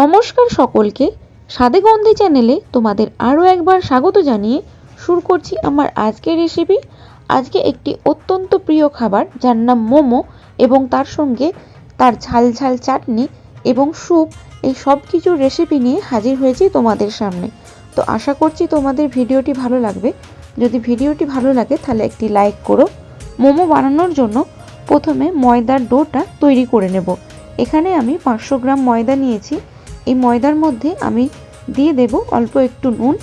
নমস্কার সকলকে স্বাদেগন্ধি চ্যানেলে তোমাদের আরও একবার স্বাগত জানিয়ে শুরু করছি আমার আজকের রেসিপি আজকে একটি অত্যন্ত প্রিয় খাবার যার নাম মোমো এবং তার সঙ্গে তার ঝাল ঝাল চাটনি এবং স্যুপ এই সব কিছুর রেসিপি নিয়ে হাজির হয়েছি তোমাদের সামনে। তো আশা করছি তোমাদের ভিডিওটি ভালো লাগবে। যদি ভিডিওটি ভালো লাগে তাহলে একটি লাইক করো। মোমো বানানোর জন্য প্রথমে ময়দার ডোটা তৈরি করে নেব। এখানে আমি পাঁচশো গ্রাম ময়দা নিয়েছি। এই ময়দার মধ্যে আমি দিয়ে দেব অল্প একটু নুন।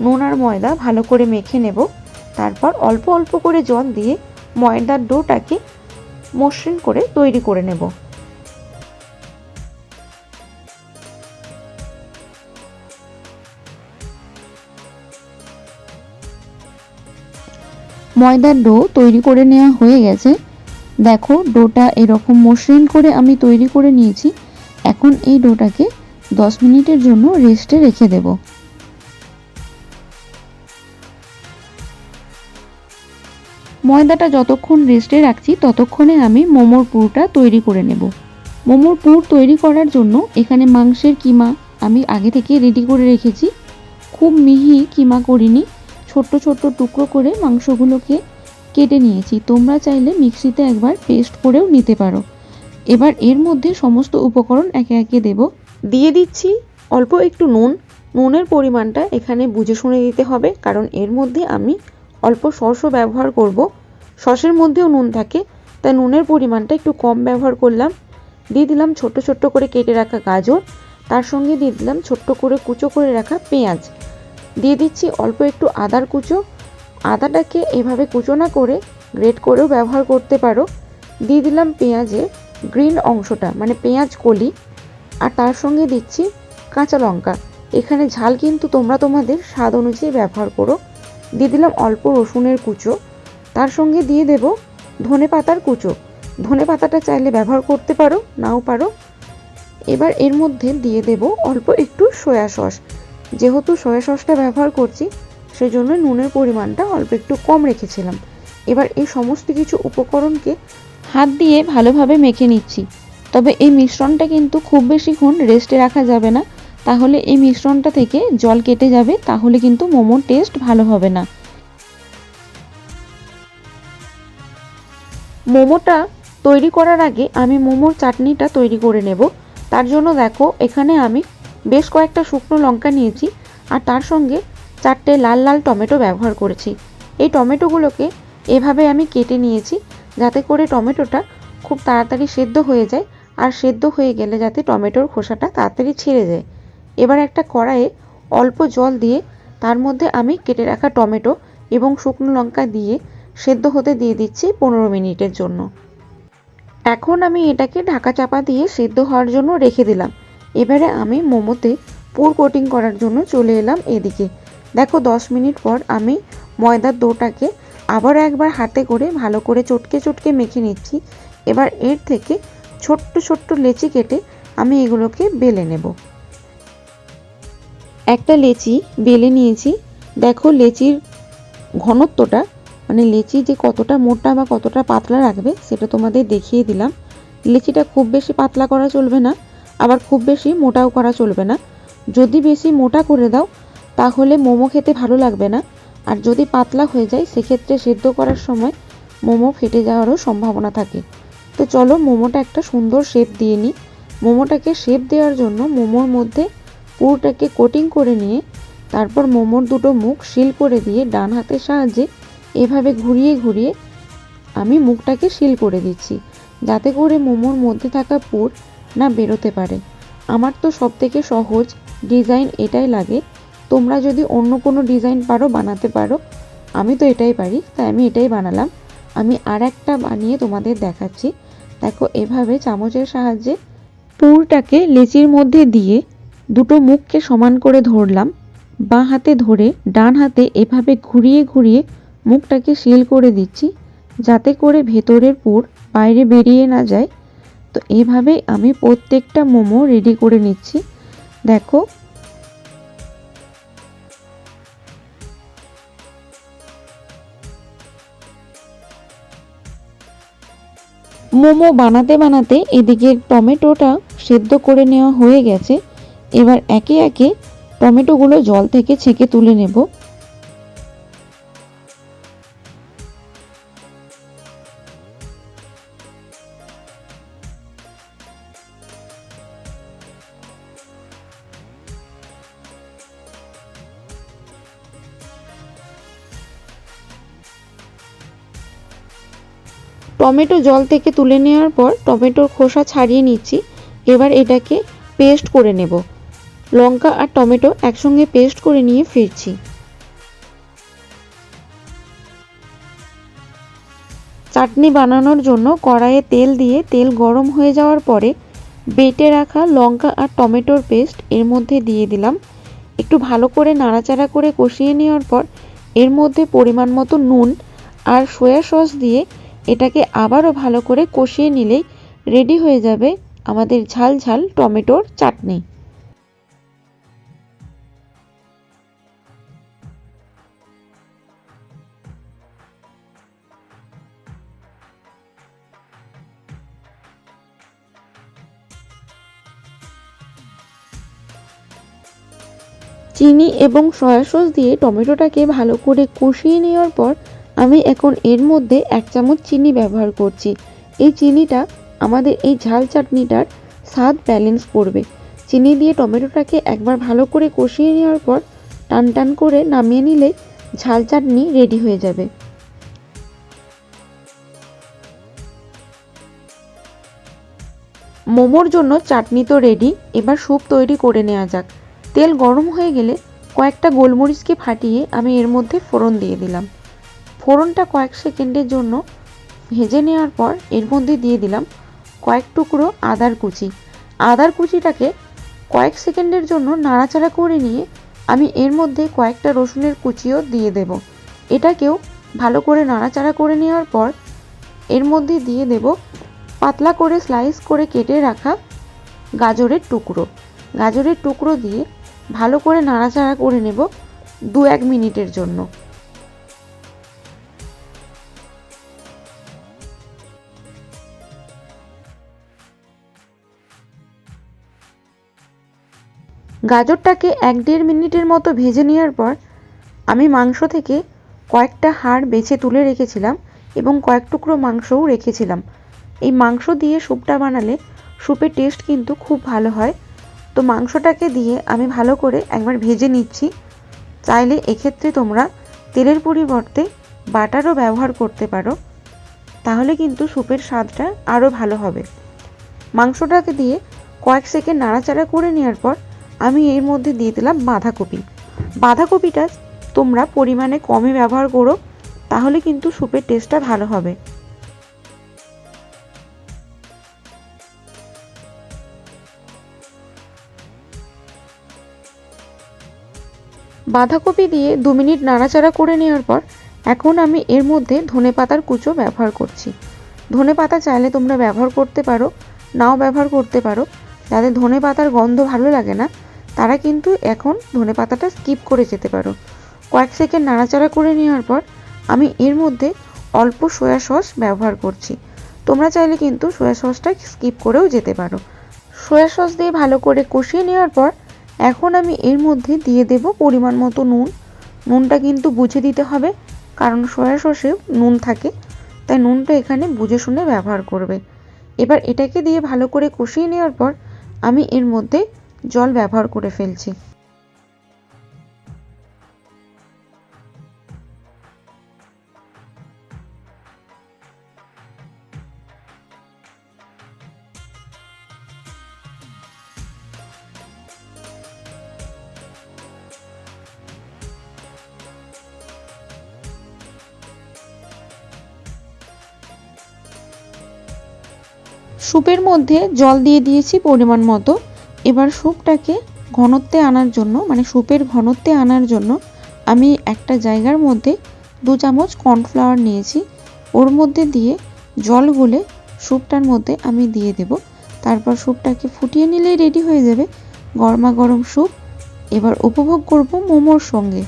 নুন আর ময়দা ভালো করে মেখে নেব। তারপর অল্প অল্প করে জল দিয়ে ময়দার ডোটাকে মসৃণ করে তৈরি করে নেব। ময়দার ডো তৈরি করে নেওয়া হয়ে গেছে। দেখো, ডোটা এরকম মসৃণ করে আমি তৈরি করে নিয়েছি। এখন এই ডোটাকে 10 মিনিটের জন্য রেস্টে রেখে দেব। ময়দাটা যতক্ষণ রেস্টে রাখছি, ততক্ষণে আমি মোমোর পুরটা তৈরি করে নেব। মোমোর পুর তৈরি করার জন্য এখানে মাংসের কিমা আমি আগে থেকে রেডি করে রেখেছি। খুব মিহি কিমা করিনি, ছোট্ট ছোট্ট টুকরো করে মাংসগুলোকে কেটে নিয়েছি। তোমরা চাইলে মিক্সিতে একবার পেস্ট করেও নিতে পারো। এবার এর মধ্যে সমস্ত উপকরণ একে একে দেব। দিয়ে দিচ্ছি অল্প একটু নুন। নুনের পরিমাণটা এখানে বুঝে শুনে দিতে হবে, কারণ এর মধ্যে আমি অল্প সসও ব্যবহার করব। সসের মধ্যেও নুন থাকে, তাই নুনের পরিমাণটা একটু কম ব্যবহার করলাম। দিয়ে দিলাম ছোট্ট ছোট্ট করে কেটে রাখা গাজর, তার সঙ্গে দিয়ে দিলাম ছোট্ট করে কুচো করে রাখা পেঁয়াজ। দিয়ে দিচ্ছি অল্প একটু আদার কুচো। আদাটাকে এভাবে কুচো না করে গ্রেট করেও ব্যবহার করতে পারো। দিয়ে দিলাম পেঁয়াজের গ্রিন অংশটা মানে পেঁয়াজ কলি। আর তার সঙ্গে দিচ্ছি কাঁচা লঙ্কা। এখানে ঝাল কিন্তু তোমরা তোমাদের স্বাদ অনুযায়ী ব্যবহার করো। দিয়ে দিলাম অল্প রসুনের কুচো। তার সঙ্গে দিয়ে দেব ধনে পাতার কুচো। ধনে পাতাটা চাইলে ব্যবহার করতে পারো, নাও পারো। এবার এর মধ্যে দিয়ে দেব অল্প একটু সয়া সস। যেহেতু সয়া সসটা ব্যবহার করছি, সেজন্য নুনের পরিমাণটা অল্প একটু কম রেখেছিলাম। এবার এই সমস্ত কিছু উপকরণকে হাত দিয়ে ভালোভাবে মেখে নিচ্ছি। তবে এই মিশ্রণটা কিন্তু খুব বেশিক্ষণ রেস্টে রাখা যাবে না। তাহলে এই মিশ্রণটা থেকে জল কেটে যাবে, তাহলে কিন্তু মোমোর টেস্ট ভালো হবে না। মোমোটা তৈরি করার আগে আমি মোমোর চাটনিটা তৈরি করে নেব। তার জন্য দেখো, এখানে আমি বেশ কয়েকটা শুকনো লঙ্কা নিয়েছি আর তার সঙ্গে চারটে লাল লাল টমেটো ব্যবহার করেছি। এই টমেটোগুলোকে এভাবে আমি কেটে নিয়েছি যাতে করে টমেটোটা খুব তাড়াতাড়ি সেদ্ধ হয়ে যায় আর সেদ্ধ হয়ে গেলে যাতে টমেটোর খোসাটা তাড়াতাড়ি ছেড়ে যায়। এবার একটা কড়াইয়ে অল্প জল দিয়ে তার মধ্যে আমি কেটে রাখা টমেটো এবং শুকনো লঙ্কা দিয়ে সেদ্ধ হতে দিয়ে দিচ্ছি পনেরো মিনিটের জন্য। এখন আমি এটাকে ঢাকা চাপা দিয়ে সেদ্ধ হওয়ার জন্য রেখে দিলাম। এবারে আমি মোমোতে পুর কোটিং করার জন্য চলে এলাম এদিকে। দেখো, দশ মিনিট পর আমি ময়দার ডোটাকে আবার একবার হাতে করে ভালো করে চটকে চটকে মেখে নিচ্ছি। এবার এর থেকে ছোট্ট ছোট্ট লেচি কেটে আমি এগুলোকে বেলে নেব। একটা লেচি বেলে নিয়েছি। দেখো লেচির ঘনত্বটা মানে লেচি যে কতটা মোটা বা কতটা পাতলা রাখবে সেটা তোমাদের দেখিয়ে দিলাম। লেচিটা খুব বেশি পাতলা করা চলবে না, আবার খুব বেশি মোটাও করা চলবে না। যদি বেশি মোটা করে দাও, তাহলে মোমো খেতে ভালো লাগবে না। আর যদি পাতলা হয়ে যায়, সেক্ষেত্রে সেদ্ধ করার সময় মোমো ফেটে যাওয়ারও সম্ভাবনা থাকে। তো চলো মোমোটা একটা সুন্দর শেপ দিয়ে নিই। মোমোটাকে শেপ দেওয়ার জন্য মোমোর মধ্যে পুরোটাকে কোটিং করে নিয়ে তারপর মোমোর দুটো মুখ শিল করে দিয়ে ডান হাতের সাহায্যে এভাবে ঘুরিয়ে ঘুরিয়ে আমি মুখটাকে শিল করে দিচ্ছি। যাতে করে মোমোর মধ্যে থাকা পুর না বেরোতে পারে। আমার তো সব থেকে সহজ ডিজাইন এটাই লাগে। তোমরা যদি অন্য কোনো ডিজাইন পারো, বানাতে পারো। আমি তো এটাই পারি, তাই আমি এটাই বানালাম। আমি আর একটা বানিয়ে তোমাদের দেখাচ্ছি। দেখো, এভাবে চামচের সাহায্যে পুরটাকে লেচির মধ্যে দিয়ে দুটো মুখকে সমান করে ধরলাম। বাঁ হাতে ধরে ডান হাতে এভাবে ঘুরিয়ে ঘুরিয়ে মুখটাকে সিল করে দিচ্ছি, যাতে করে ভেতরের পুর বাইরে বেরিয়ে না যায়। তো এইভাবে আমি প্রত্যেকটা মোমো রেডি করে নিচ্ছি। দেখো মোমো বানাতে বানাতে এদিকে টমেটোটা সেদ্ধ করে নেওয়া হয়ে গেছে। এবার একে একে টমেটোগুলো জল থেকে ছেঁকে তুলে নেব। টমেটো জল থেকে তুলে নেওয়ার পর টমেটোর খোসা ছাড়িয়ে নিচ্ছি। এবার এটাকে পেস্ট করে নেব। লঙ্কা আর টমেটো একসঙ্গে পেস্ট করে নিয়ে ফিরছি। চাটনি বানানোর জন্য কড়াইয়ে তেল দিয়ে তেল গরম হয়ে যাওয়ার পরে বেটে রাখা লঙ্কা আর টমেটোর পেস্ট এর মধ্যে দিয়ে দিলাম। একটু ভালো করে নাড়াচাড়া করে কষিয়ে নেওয়ার পর এর মধ্যে পরিমাণ মতো নুন আর সয়া সস দিয়ে এটাকে আবারও ভালো করে কষিয়ে নিলেই রেডি হয়ে যাবে আমাদের ঝাল ঝাল টমেটোর চাটনি। চিনি এবং সয়া সস দিয়ে টমেটোটাকে ভালো করে কষিয়ে নেওয়ার পর আমি এখন এর মধ্যে এক চামচ চিনি ব্যবহার করছি। এই চিনিটা আমাদের এই ঝাল চাটনিটার স্বাদ ব্যালেন্স করবে। চিনি দিয়ে টমেটোটাকে একবার ভালো করে কষিয়ে নেওয়ার পর টান টান করে নামিয়ে নিলে ঝাল চাটনি রেডি হয়ে যাবে। মোমোর জন্য চাটনি তো রেডি এবার স্যুপ তৈরি করে নেওয়া যাক। তেল গরম হয়ে গেলে কয়েকটা গোলমরিচকে ফাটিয়ে আমি এর মধ্যে ফোড়ন দিয়ে দিলাম। ফোড়নটা কয়েক সেকেন্ডের জন্য ভেজে নেওয়ার পর এর মধ্যে দিয়ে দিলাম কয়েক টুকরো আদার কুচি। আদার কুচিটাকে কয়েক সেকেন্ডের জন্য নাড়াচাড়া করে নিয়ে আমি এর মধ্যে কয়েকটা রসুনের কুচিও দিয়ে দেব। এটাকেও ভালো করে নাড়াচাড়া করে নেওয়ার পর এর মধ্যে দিয়ে দেব পাতলা করে স্লাইস করে কেটে রাখা গাজরের টুকরো। গাজরের টুকরো দিয়ে ভালো করে নাড়াচাড়া করে নেব দু এক মিনিটের জন্য। গাজরটাকে এক দেড় মিনিটের মতো ভেজে নেওয়ার পর আমি মাংস থেকে কয়েকটা হাড় বেছে তুলে রেখেছিলাম এবং কয়েক টুকরো মাংসও রেখেছিলাম। এই মাংস দিয়ে স্যুপটা বানালে স্যুপের টেস্ট কিন্তু খুব ভালো হয়। তো মাংসটাকে দিয়ে আমি ভালো করে একবার ভেজে নিচ্ছি। চাইলে এক্ষেত্রে তোমরা তেলের পরিবর্তে বাটারও ব্যবহার করতে পারো। তাহলে কিন্তু স্যুপের স্বাদটা আরও ভালো হবে। মাংসটাকে দিয়ে কয়েক সেকেন্ড নাড়াচাড়া করে নেওয়ার পর আমি এর মধ্যে দিয়ে দিলাম বাঁধাকপি। বাঁধাকপিটা তোমরা পরিমাণে কমই ব্যবহার করো, তাহলে কিন্তু স্যুপের টেস্টটা ভালো হবে। বাঁধাকপি দিয়ে দু মিনিট নাড়াচাড়া করে নেওয়ার পর, এখন আমি এর মধ্যে ধনে পাতার কুচো ব্যবহার করছি। ধনে পাতা চাইলে তোমরা ব্যবহার করতে পারো, নাও ব্যবহার করতে পারো। যাদের ধনে পাতার গন্ধ ভালো লাগে না তারা কিন্তু এখন ধনে পাতাটা স্কিপ করে যেতে পারো। কয়েক সেকেন্ড নাড়াচাড়া করে নেওয়ার পর আমি এর মধ্যে অল্প সয়া সস ব্যবহার করছি। তোমরা চাইলে কিন্তু সয়া সসটা স্কিপ করেও যেতে পারো। সয়া সস দিয়ে ভালো করে কষিয়ে নেওয়ার পর এখন আমি এর মধ্যে দিয়ে দেব পরিমাণ মতো নুন। নুনটা কিন্তু বুঝে দিতে হবে, কারণ সয়া সসেও নুন থাকে, তাই নুনটা এখানে বুঝে শুনে ব্যবহার করবে। এবার এটাকে দিয়ে ভালো করে কষিয়ে নেওয়ার পর আমি এর মধ্যে জল ব্যবহার করে ফেলছি। স্যুপের মধ্যে জল দিয়ে দিয়েছি পরিমাণ মতো। এবার স্যুপটাকে ঘনত্বে আনার জন্য মানে স্যুপের ঘনত্বে আনার জন্য আমি একটা জায়গার মধ্যে দু চামচ কর্নফ্লাওয়ার নিয়েছি। ওর মধ্যে দিয়ে জল গুলে স্যুপটার মধ্যে আমি দিয়ে দেব। তারপর স্যুপটাকে ফুটিয়ে নিলেই রেডি হয়ে যাবে গরমা গরম স্যুপ এবার উপভোগ করব মোমোর সঙ্গে।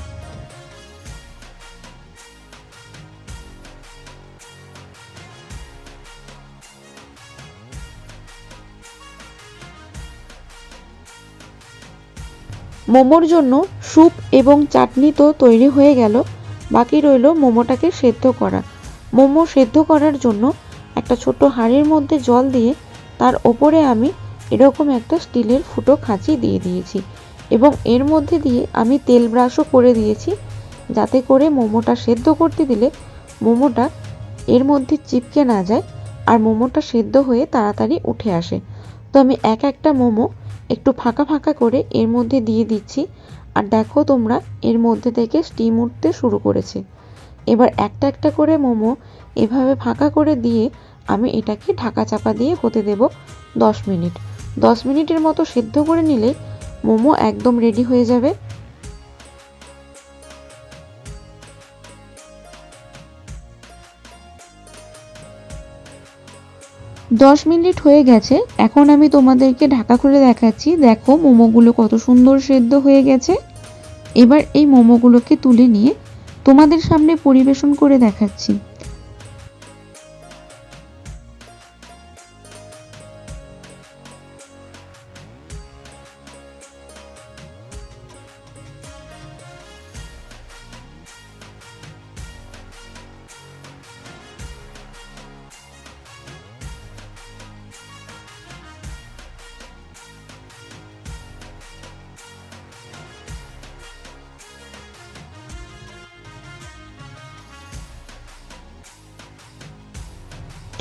মোমোর জন্য স্যুপ এবং চাটনি তো তৈরি হয়ে গেল, বাকি রইল মোমোটাকে সেদ্ধ করা। মোমো সেদ্ধ করার জন্য একটা ছোট হাঁড়ির মধ্যে জল দিয়ে তার ওপরে আমি এরকম একটা স্টিলের ফুটো খাঁচি দিয়ে দিয়েছি এবং এর মধ্যে দিয়ে আমি তেল ব্রাশও করে দিয়েছি যাতে করে মোমোটা সেদ্ধ করতে দিলে মোমোটা এর মধ্যে চিপকে না যায় আর মোমোটা সেদ্ধ হয়ে তাড়াতাড়ি উঠে আসে। তো আমি এক একটা মোমো একটু ফাঁকা ফাঁকা করে এর মধ্যে দিয়ে দিচ্ছি। আর দেখো তোমরা, এর মধ্যে থেকে স্টিম উঠতে শুরু করেছে। এবার একটা একটা করে মোমো এভাবে ফাঁকা করে দিয়ে আমি এটাকে ঢাকা চাপা দিয়ে হতে দেব দশ মিনিট। দশ মিনিটের মতো সেদ্ধ করে নিলে মোমো একদম রেডি হয়ে যাবে। দশ মিনিট হয়ে গেছে। এখন আমি তোমাদেরকে ঢাকা খুলে দেখাচ্ছি। দেখো মোমোগুলো কত সুন্দর সেদ্ধ হয়ে গেছে। এবার এই মোমোগুলোকে তুলে নিয়ে তোমাদের সামনে পরিবেশন করে দেখাচ্ছি।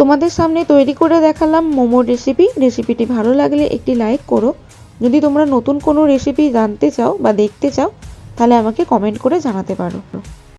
তোমাদের সামনে তৈরি করে দেখালাম মোমোর রেসিপি রেসিপিটি ভালো লাগলে একটি লাইক করো। যদি তোমরা নতুন কোনো রেসিপি জানতে চাও বা দেখতে চাও, তাহলে আমাকে কমেন্ট করে জানাতে পারো।